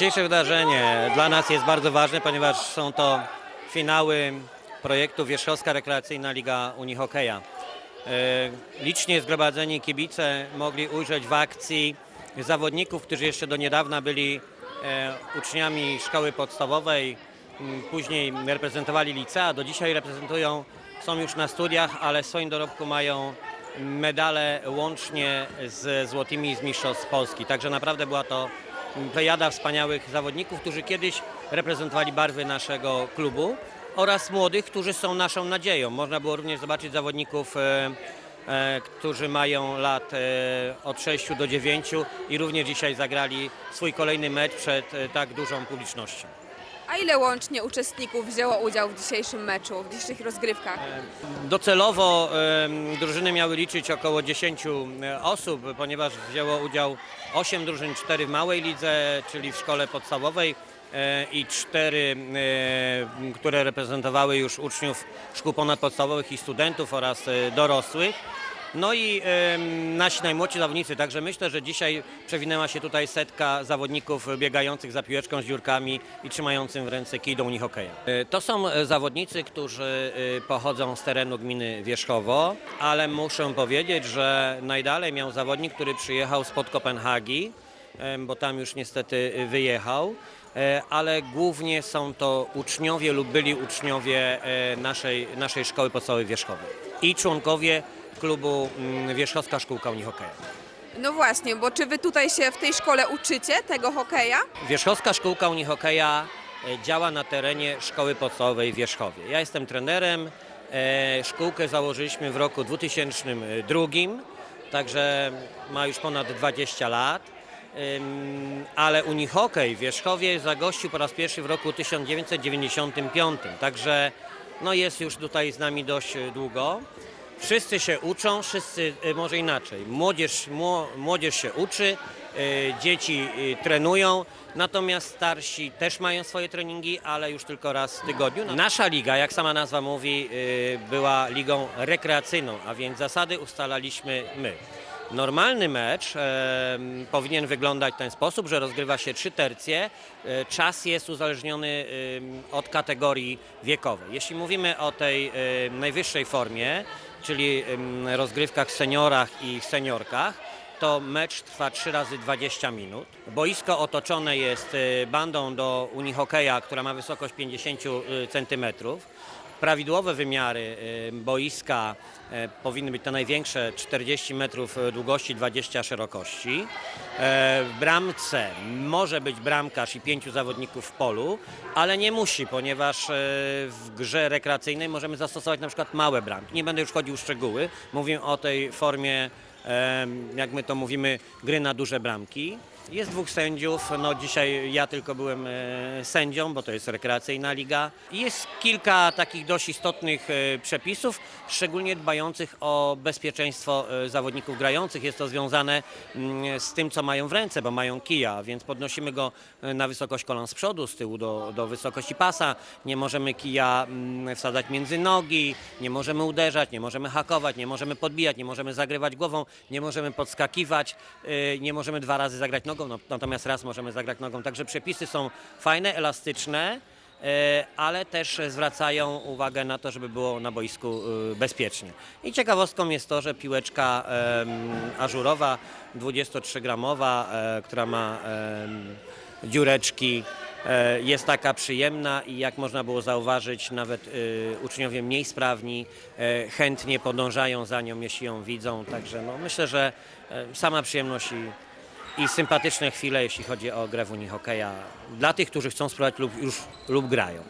Dzisiejsze wydarzenie dla nas jest bardzo ważne, ponieważ są to finały projektu Wierzchowska Rekreacyjna Liga Unihokeja. E, Licznie zgromadzeni kibice mogli ujrzeć w akcji zawodników, którzy jeszcze do niedawna byli e, uczniami szkoły podstawowej, m, później reprezentowali licea, do dzisiaj reprezentują, są już na studiach, ale w swoim dorobku mają medale łącznie z złotymi z Mistrzostw Polski. Także naprawdę była to plejada wspaniałych zawodników, którzy kiedyś reprezentowali barwy naszego klubu oraz młodych, którzy są naszą nadzieją. Można było również zobaczyć zawodników, e, e, którzy mają lat e, od 6 do 9 i również dzisiaj zagrali swój kolejny mecz przed e, tak dużą publicznością. A ile łącznie uczestników wzięło udział w dzisiejszym meczu, w dzisiejszych rozgrywkach? Docelowo drużyny miały liczyć około 10 osób, ponieważ wzięło udział 8 drużyn, 4 w małej lidze, czyli w szkole podstawowej e, i 4, e, które reprezentowały już uczniów szkół ponadpodstawowych i studentów oraz e, dorosłych. No i em, nasi najmłodsi zawodnicy, także myślę, że dzisiaj przewinęła się tutaj setka zawodników biegających za piłeczką z dziurkami i trzymającym w ręce kij do unihokeja. E, To są e, zawodnicy, którzy e, pochodzą z terenu gminy Wierzchowo, ale muszę powiedzieć, że najdalej miał zawodnik, który przyjechał spod Kopenhagi, em, bo tam już niestety wyjechał. Ale głównie są to uczniowie lub byli uczniowie naszej, naszej szkoły podstawowej w Wierzchowie i członkowie klubu mm, Wierzchowska Szkółka Unihokeja. No właśnie, bo czy wy tutaj się w tej szkole uczycie tego hokeja? Wierzchowska Szkółka Unihokeja e, działa na terenie szkoły podstawowej w Wierzchowie. Ja jestem trenerem. e, Szkółkę założyliśmy w roku 2002, także ma już ponad 20 lat. Ale Unihokej w Wierzchowie zagościł po raz pierwszy w roku 1995, także no jest już tutaj z nami dość e, długo. Wszyscy się uczą, wszyscy, e, może inaczej, młodzież, mło- młodzież się uczy, e, dzieci e, trenują, natomiast starsi też mają swoje treningi, ale już tylko raz w tygodniu. Nasza liga, jak sama nazwa mówi, była ligą rekreacyjną, a więc zasady ustalaliśmy my. Normalny mecz e, powinien wyglądać w ten sposób, że rozgrywa się trzy tercje. E, czas jest uzależniony e, od kategorii wiekowej. Jeśli mówimy o tej e, najwyższej formie, czyli rozgrywkach seniorach i seniorkach, to mecz trwa 3 razy 20 minut. Boisko otoczone jest e, bandą do unihokeja, która ma wysokość 50 centymetrów. Prawidłowe wymiary e, boiska e, powinny być te największe 40 metrów długości, 20 szerokości. E, W bramce może być bramkarz i pięciu zawodników w polu, ale nie musi, ponieważ w grze rekreacyjnej możemy zastosować na przykład małe bramki. Nie będę już chodził w szczegóły, mówię o tej formie jak my to mówimy, gry na duże bramki. Jest dwóch sędziów, no dzisiaj ja tylko byłem e, sędzią, bo to jest rekreacyjna liga. Jest kilka takich dość istotnych e, przepisów, szczególnie dbających o bezpieczeństwo e, zawodników grających. Jest to związane mm, z tym, co mają w ręce, bo mają kija, więc podnosimy go na wysokość kolan z przodu, z tyłu do, do wysokości pasa. Nie możemy kija mm, wsadzać między nogi, nie możemy uderzać, nie możemy hakować, nie możemy podbijać, nie możemy zagrywać głową, nie możemy podskakiwać, nie możemy dwa razy zagrać nogą, no, natomiast raz możemy zagrać nogą. Także przepisy są fajne, elastyczne, y, ale też zwracają uwagę na to, żeby było na boisku y, bezpiecznie. I ciekawostką jest to, że piłeczka ażurowa, 23-gramowa, e, która ma dziureczki, e, jest taka przyjemna i jak można było zauważyć, nawet uczniowie mniej sprawni e, chętnie podążają za nią, jeśli ją widzą. Także no, myślę, że e, sama przyjemność i, i sympatyczne chwile, jeśli chodzi o grę w unihokeja dla tych, którzy chcą spróbować lub już lub grają.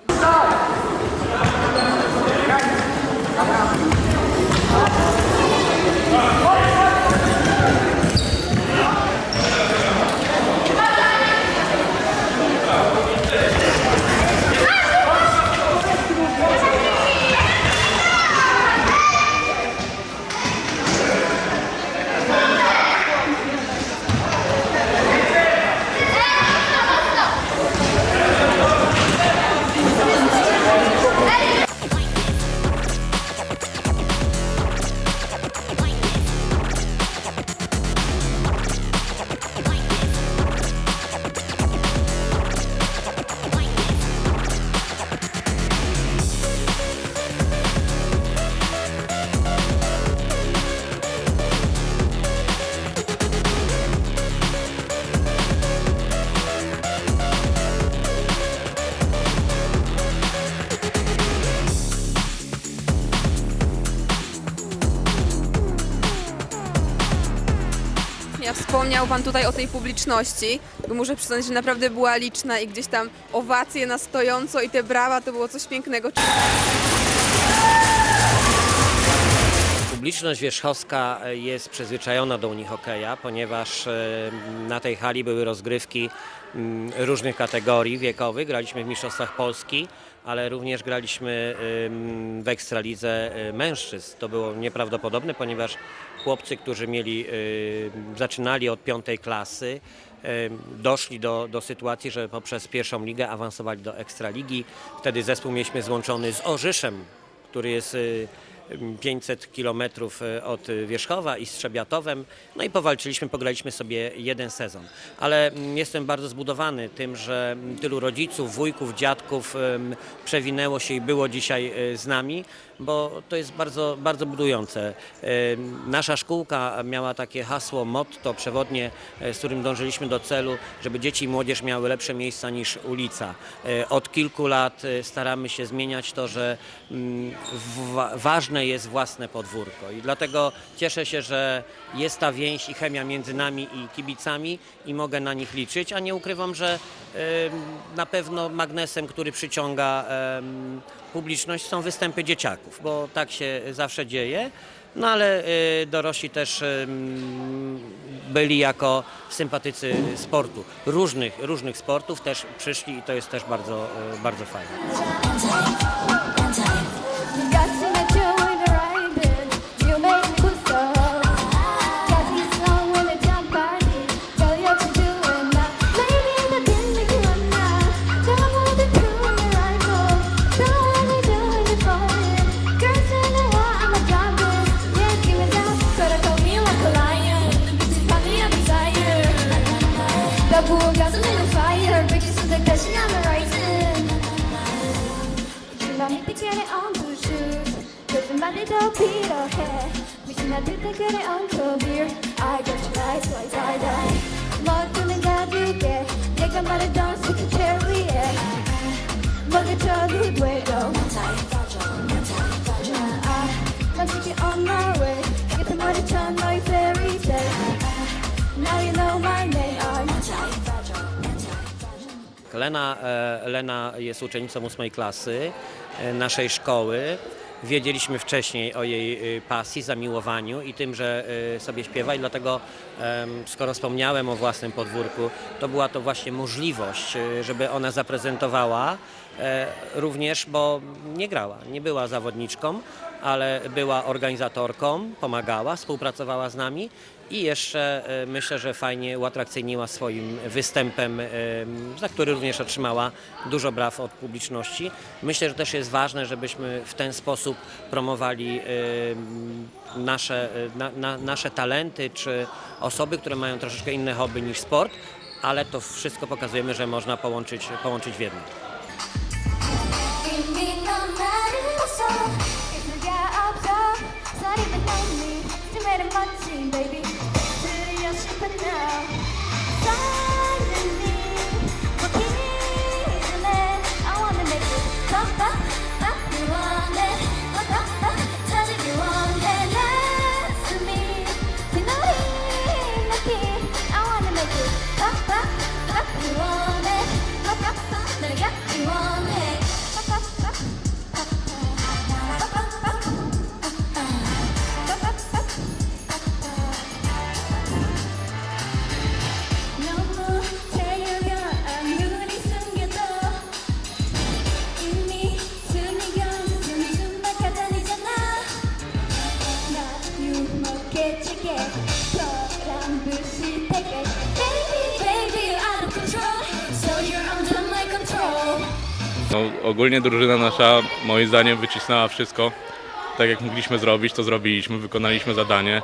Wspomniał Pan tutaj o tej publiczności. Bo muszę przyznać, że naprawdę była liczna i gdzieś tam owacje na stojąco i te brawa to było coś pięknego. Publiczność wierzchowska e, jest przyzwyczajona do unihokeja, ponieważ e, na tej hali były rozgrywki mm, różnych kategorii wiekowych. Graliśmy w Mistrzostwach Polski, ale również graliśmy w Ekstralidze y, mężczyzn. To było nieprawdopodobne, ponieważ chłopcy, którzy mieli, y, zaczynali od piątej klasy, ym, doszli do, do sytuacji, że poprzez pierwszą ligę awansowali do Ekstraligi. Wtedy zespół mieliśmy złączony z Orzyszem, który jest y, 500 kilometrów y, od Wierzchowa i Strzebiatowem. No i powalczyliśmy, pograliśmy sobie jeden sezon. Ale mm, jestem bardzo zbudowany tym, że tylu rodziców, wujków, dziadków przewinęło się i było dzisiaj y, z nami, bo to jest bardzo, bardzo budujące. Nasza szkółka miała takie hasło, motto przewodnie, y, z którym dążyliśmy do celu, żeby dzieci i młodzież miały lepsze miejsca niż ulica. Y, Od kilku lat y, staramy się zmieniać to, że mm, wa- ważne jest własne podwórko i dlatego cieszę się, że jest ta więź i chemia między nami i kibicami i mogę na nich liczyć, a nie ukrywam, że na pewno magnesem, który przyciąga publiczność są występy dzieciaków, bo tak się zawsze dzieje. No ale y, dorośli też ym, byli jako sympatycy sportu. Różnych, różnych sportów też przyszli i to jest też bardzo, y, bardzo fajne. 그래서 말이 더 필요해 미친 나한테 그래 on the beer I got you right twice I die 뭐든 가줄게 내가 말했던 secret cherry에 먹여줘도 되고 난 지금 on my way 곁에 머리쳐 너의 fairy tale Now you know my name I'm Lena, e, Lena jest uczennicą ósmej klasy e, naszej szkoły. Wiedzieliśmy wcześniej o jej e, pasji, zamiłowaniu i tym, że e, sobie śpiewa i dlatego skoro wspomniałem o własnym podwórku, to była to właśnie możliwość, e, żeby ona zaprezentowała e, również, bo nie grała, nie była zawodniczką, ale była organizatorką, pomagała, współpracowała z nami i jeszcze e, myślę, że fajnie uatrakcyjniła swoim występem, e, za który również otrzymała dużo braw od publiczności. Myślę, że też jest ważne, żebyśmy w ten sposób promowali e, nasze, na, na, nasze talenty, czy osoby, które mają troszeczkę inne hobby niż sport, ale to wszystko pokazujemy, że można połączyć, połączyć w jedno. No, ogólnie drużyna nasza moim zdaniem wycisnęła wszystko. Tak jak mogliśmy zrobić, to zrobiliśmy, wykonaliśmy zadanie.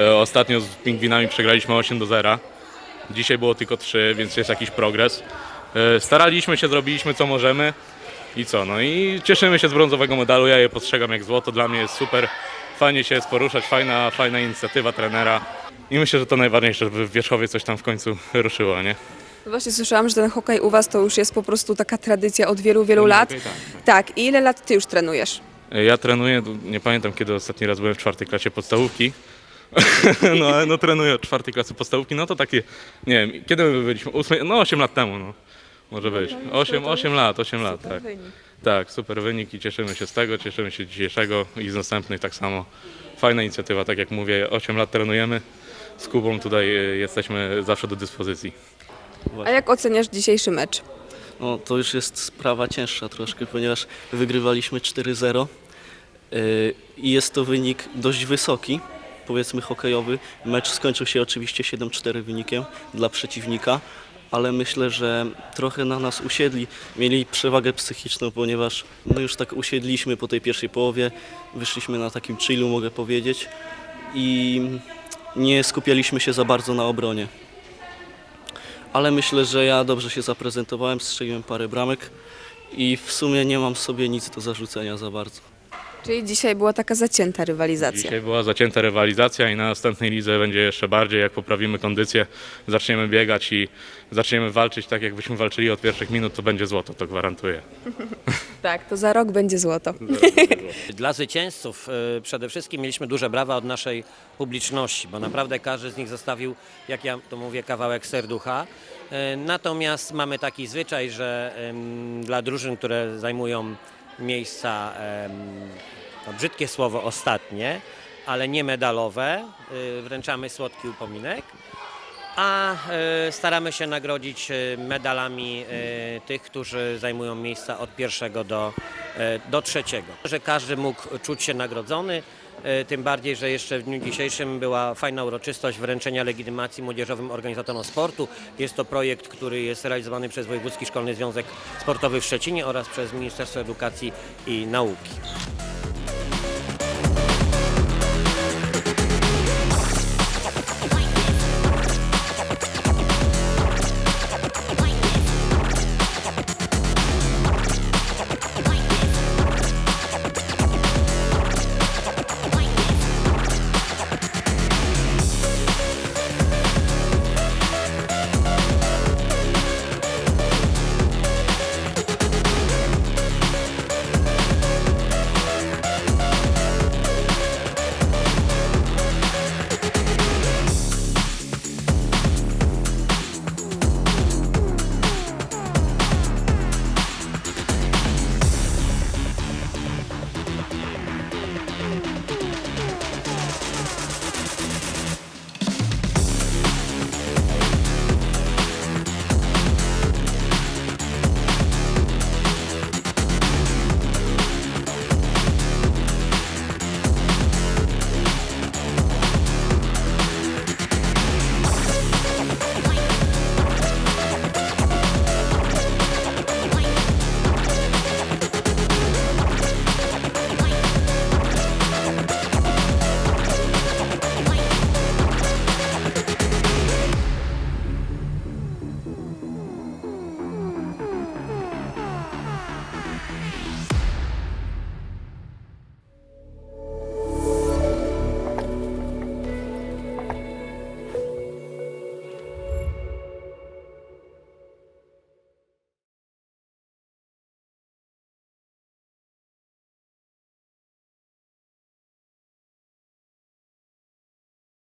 E, Ostatnio z pingwinami przegraliśmy 8 do 0. Dzisiaj było tylko 3, więc jest jakiś progres. E, Staraliśmy się, zrobiliśmy co możemy i co, no i cieszymy się z brązowego medalu, ja je postrzegam jak złoto, dla mnie jest super. Fajnie się jest poruszać, fajna, fajna inicjatywa trenera. I myślę, że to najważniejsze, żeby w Wierzchowie coś tam w końcu ruszyło, nie? Właśnie słyszałam, że ten hokej u Was to już jest po prostu taka tradycja od wielu, wielu lat. tak, Tak, i ile lat Ty już trenujesz? Ja trenuję, nie pamiętam kiedy ostatni raz byłem w czwartej klasie podstawówki, no, no trenuję od czwartej klasy podstawówki, no to takie, nie wiem, kiedy my byliśmy? Ósmej, no 8 lat temu, no. Może być. 8, 8 lat, 8 lat, tak. Tak, super wynik i cieszymy się z tego, cieszymy się z dzisiejszego i z następnych tak samo. Fajna inicjatywa, tak jak mówię, 8 lat trenujemy. Z Kubą tutaj y, jesteśmy zawsze do dyspozycji. A jak oceniasz dzisiejszy mecz? No, to już jest sprawa cięższa troszkę, ponieważ wygrywaliśmy 4-0 yy, i jest to wynik dość wysoki, powiedzmy hokejowy. Mecz skończył się oczywiście 7-4 wynikiem dla przeciwnika, ale myślę, że trochę na nas usiedli, mieli przewagę psychiczną, ponieważ no już tak usiedliśmy po tej pierwszej połowie, wyszliśmy na takim chillu, mogę powiedzieć, i nie skupialiśmy się za bardzo na obronie ale myślę, że ja dobrze się zaprezentowałem, strzeliłem parę bramek i w sumie nie mam sobie nic do zarzucenia za bardzo. Czyli dzisiaj była taka zacięta rywalizacja. Dzisiaj była zacięta rywalizacja i na następnej lidze będzie jeszcze bardziej, jak poprawimy kondycję, zaczniemy biegać i zaczniemy walczyć tak, jakbyśmy walczyli od pierwszych minut, to będzie złoto, to gwarantuję. Tak, to za rok będzie złoto. Dla zwycięzców y, przede wszystkim mieliśmy duże brawa od naszej publiczności, bo naprawdę każdy z nich zostawił, jak ja to mówię, kawałek serducha. Y, Natomiast mamy taki zwyczaj, że ym, dla drużyn, które zajmują miejsca, no brzydkie słowo, ostatnie, ale nie medalowe, y, wręczamy słodki upominek. A y, staramy się nagrodzić y, medalami tych, którzy zajmują miejsca od pierwszego do, do trzeciego. Że każdy mógł czuć się nagrodzony, tym bardziej, że jeszcze w dniu dzisiejszym była fajna uroczystość wręczenia legitymacji młodzieżowym organizatorom sportu. Jest to projekt, który jest realizowany przez Wojewódzki Szkolny Związek Sportowy w Szczecinie oraz przez Ministerstwo Edukacji i Nauki.